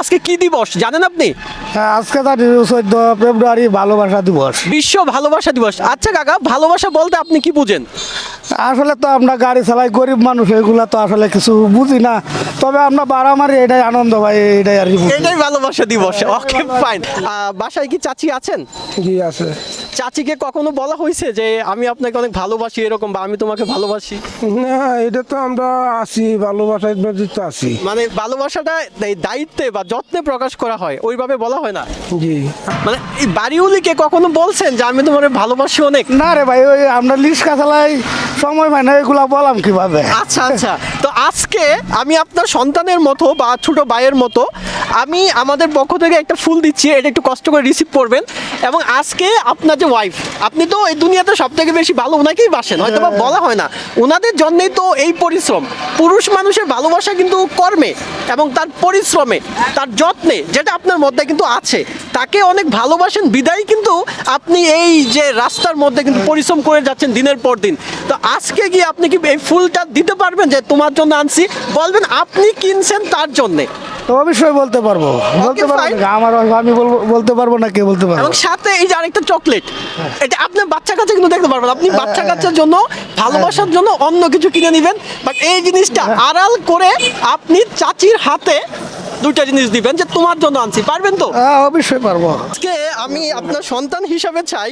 আজকে কি দিবস? জানেন আপনি? হ্যাঁ আজকে তার চোদ্দ ফেব্রুয়ারি ভালোবাসা দিবস। বিশ্ব ভালোবাসা দিবস। আচ্ছা কাকা ভালোবাসা বলতে আপনি কি বুঝেন? আসলে তো আমরা গাড়ি চালাই গরিব মানুষ এগুলা তো আসলে কিছু বুঝি না। তবে আমরা বাড়ামারি এটাই আনন্দ ভাই এটাই আর কি এটাই ভালোবাসা দিবস। ওকে ফাইন বাসায় কি চাচি আছেন? জি আছে। চাচিকে কখনো বলা হয়েছে যে আমি আপনাকে অনেক ভালোবাসি এরকম বা আমি তোমাকে ভালোবাসি? না এটা তো আমরা আছি ভালোবাসার মধ্যে তো আছি। মানে ভালোবাসাটা এই দায়িত্বে বা যত্নে প্রকাশ করা হয় ওইভাবে বলা হয় না? জি। মানে এই বাড়িউলিকে কখনো বলছেন যে আমি তোমার ভালোবাসি অনেক? না রে ভাই ওই আমরা লিস্কা চালাই সময় পাই না এগুলা বললাম কীভাবে? আচ্ছা আচ্ছা। তো আজকে আমি আপনার সন্তানের মতো বা ছোট ভাইয়ের মতো আমি আমাদের পক্ষ থেকে একটা ফুল দিচ্ছি এটা একটু কষ্ট করে রিসিভ করবেন। এবং আজকে আপনার যে ওয়াইফ আপনি তো এই দুনিয়াতে সব থেকে বেশি ভালো ওনাকেই বাসেন হয়তো বা বলা হয় না। ওনাদের জন্যেই তো এই পরিশ্রম। পুরুষ মানুষের ভালোবাসা কিন্তু কর্মে এবং তার পরিশ্রমে তার যত্নে যেটা আপনার মধ্যে কিন্তু আছে। তাকে অনেক ভালোবাসেন বিদায় কিন্তু আপনি এই যে রাস্তার মধ্যে কিন্তু পরিশ্রম করে যাচ্ছেন দিনের পর দিন। তো আজকে গিয়ে আপনি কি এই ফুলটা দিতে পারবেন যে তোমার জন্য আনছি? বলবেন আপনি কিনছেন তার জন্যে। তো অবশ্যই বলতে পারব। বলতে পারব না। আমার আমি বলব বলতে পারব না কে বলতে পারব? এবং সাথে এই যে আরেকটা চকলেট এটা আপনার বাচ্চা কাচ্চা কিন্তু দেখতে পারবেন। আপনি বাচ্চা কাচ্চার জন্য ভালোবাসার জন্য অন্য কিছু কিনে নেবেন বাট এই জিনিসটা আড়াল করে আপনি চাচির হাতে দুইটা জিনিস দিবেন যে তোমার জন্য আনছি পারবেন তো? হ্যাঁ অবশ্যই পারব। আজকে আমি আপনার সন্তান হিসাবে চাই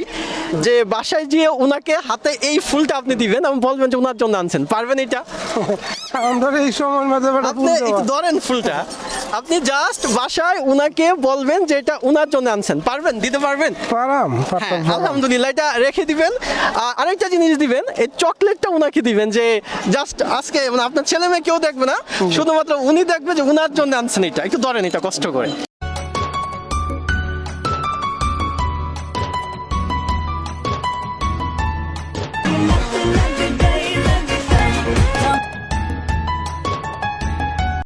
যে বাসায় গিয়ে ওনাকে হাতে এই ফুলটা আপনি দিবেন এবং বলবেন যে ওনার জন্য আনছেন পারবেন এটা? আমরা এই সময়ের আপনি একটু ধরেন ফুলটা। আপনি জাস্ট বাসায় উনাকে বলবেন যে এটা উনার জন্য আনছেন পারবেন? দিতে পারবেন? পারাম হ্যাঁ। আলহামদুলিল্লাহ এটা রেখে দিবেন। আরেকটা জিনিস দিবেন এই চকলেটটা উনাকে দিবেন যে জাস্ট আজকে মানে আপনার ছেলে মেয়ে কেউ দেখবে না শুধুমাত্র উনি দেখবে যে উনার জন্য আনছেন এটা। একটু ধরেন এটা কষ্ট করে।